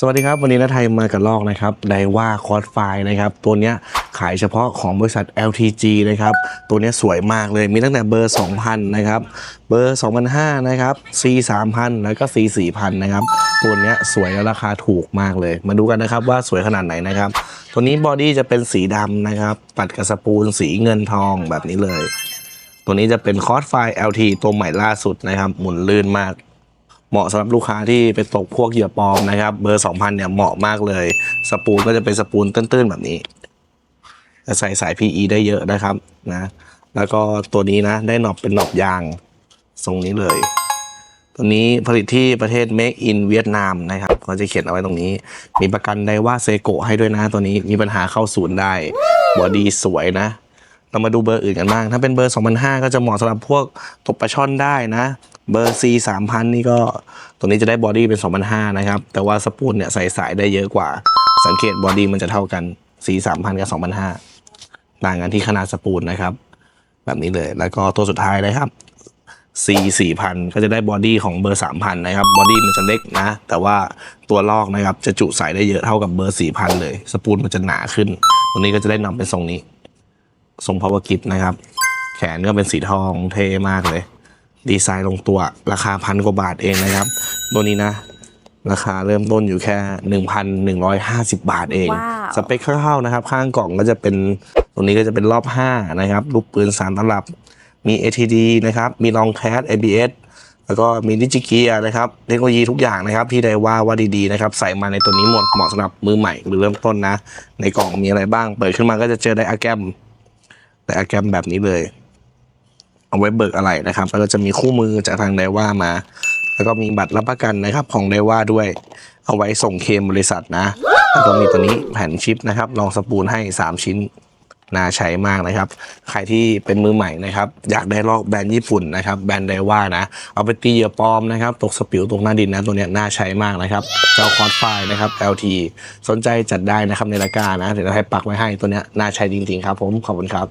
สวัสดีครับ วันนี้นาไทยมากับลอกนะครับไดว่าคอร์สไฟนะครับ ตัวเนี้ยขายเฉพาะของบริษัท LTG นะครับ ตัวเนี้ยสวยมากเลยมีตั้งแต่เบอร์ 2,000 นะครับ เบอร์ 2,500 นะครับ C 3,000 แล้วก็ C 4,000 นะครับ ตัวเนี้ยสวยและราคาถูกมากเลย มาดูกันนะครับว่าสวยขนาดไหนนะครับ ตัวนี้บอดี้จะเป็นสีดำนะครับ ตัดกับสปูลสีเงินทองแบบนี้เลย ตัวนี้จะเป็นคอร์สไฟ LT ตัวใหม่ล่าสุดนะครับ หมุนลื่นมาก เหมาะสำหรับลูกค้าที่ไปตกพวกเหยื่อปลอมนะครับ เบอร์ 2,000 เนี่ยเหมาะมากเลย สปูลก็จะเป็นสปูลตื้นๆแบบนี้จะใส่สาย PE ได้เยอะนะครับนะ แล้วก็ตัวนี้นะได้หนอบเป็นหนอบยางทรงนี้เลย ตัวนี้ผลิตที่ประเทศ Make in เวียดนามนะครับเขาจะเขียนเอาไว้ตรงนี้ มีประกันได้ว่าเซโกให้ด้วยนะตัวนี้มีปัญหาเข้าศูนย์ได้บอดี้สวยนะเรามาดูเบอร์อื่นกันบ้าง ถ้าเป็นเบอร์ 2005 ก็จะเหมาะสำหรับพวกตกปลาช่อนได้นะ เบอร์ C 3000 นี่ก็ตัวนี้จะได้บอดี้เป็น 2005 นะครับ แต่ว่าสปูลเนี่ยใส่สายได้เยอะกว่า สังเกตบอดี้มันจะเท่ากัน C 3000 กับ 2005 ต่างกันที่ขนาดสปูลนะครับ แบบนี้เลย แล้วก็ตัวสุดท้ายนะครับ C 4000 ก็จะได้บอดี้ของเบอร์ 3000 นะครับ บอดี้มันจะเล็กนะ แต่ว่าตัวลอกนะครับจะจุใส่ได้เยอะเท่ากับเบอร์ 4000 เลย สปูลมันจะหนาขึ้น ตัวนี้ก็จะได้นำเป็นทรงนี้ ทรงพาวเวอร์กิฟนะครับ แขนก็เป็นสีทองเท่มากเลย ดีไซน์ลงตัวราคาพันกว่าบาทเองนะครับ ตัวนี้นะราคาเริ่มต้นอยู่แค่ 1,150 บาทเองว้าวสเปคคร่าวๆนะครับ ข้างกล่องก็จะเป็นตรงนี้ก็จะเป็นรอบ 5 นะครับลูกปืน 3ตลับ มี ATD นะครับ มีลองแคส ABS แล้วก็มีดิจิเกียนะครับ เทคโนโลยีทุกอย่างนะครับ ที่ได้ว่าว่าดีๆนะครับ ใส่มาในตัวนี้หมดเหมาะสำหรับมือใหม่หรือเริ่มต้นนะ ในกล่องมีอะไรบ้าง เปิดขึ้นมาก็จะเจอไดอะแกรมไดอะแกรมแบบนี้เลย เอาไว้เบิกอะไรนะครับ แล้วก็จะมีคู่มือจากทางไดว่ามา แล้วก็มีบัตรรับประกันนะครับของไดว่าด้วย เอาไว้ส่งเคมบริษัทนะ แล้วก็มีตัวนี้แผ่นชิปนะครับรองสปูลให้ 3 ชิ้นน่าใช้มากนะครับ ใครที่เป็นมือใหม่นะครับ อยากได้ลอกแบรนด์ญี่ปุ่นนะครับ แบรนด์ไดว่านะ เอาไปตีเหยื่อปลอมนะครับ ตกสปิวตกหน้าดินนะตัวเนี้ยน่าใช้มากนะครับ เจ้าคอร์สไฟนะครับ LT สนใจจัดได้นะครับในรายกานะ เดี๋ยวเราให้ปักไว้ให้ตัวเนี้ยน่าใช้จริงๆครับผม ขอบคุณครับ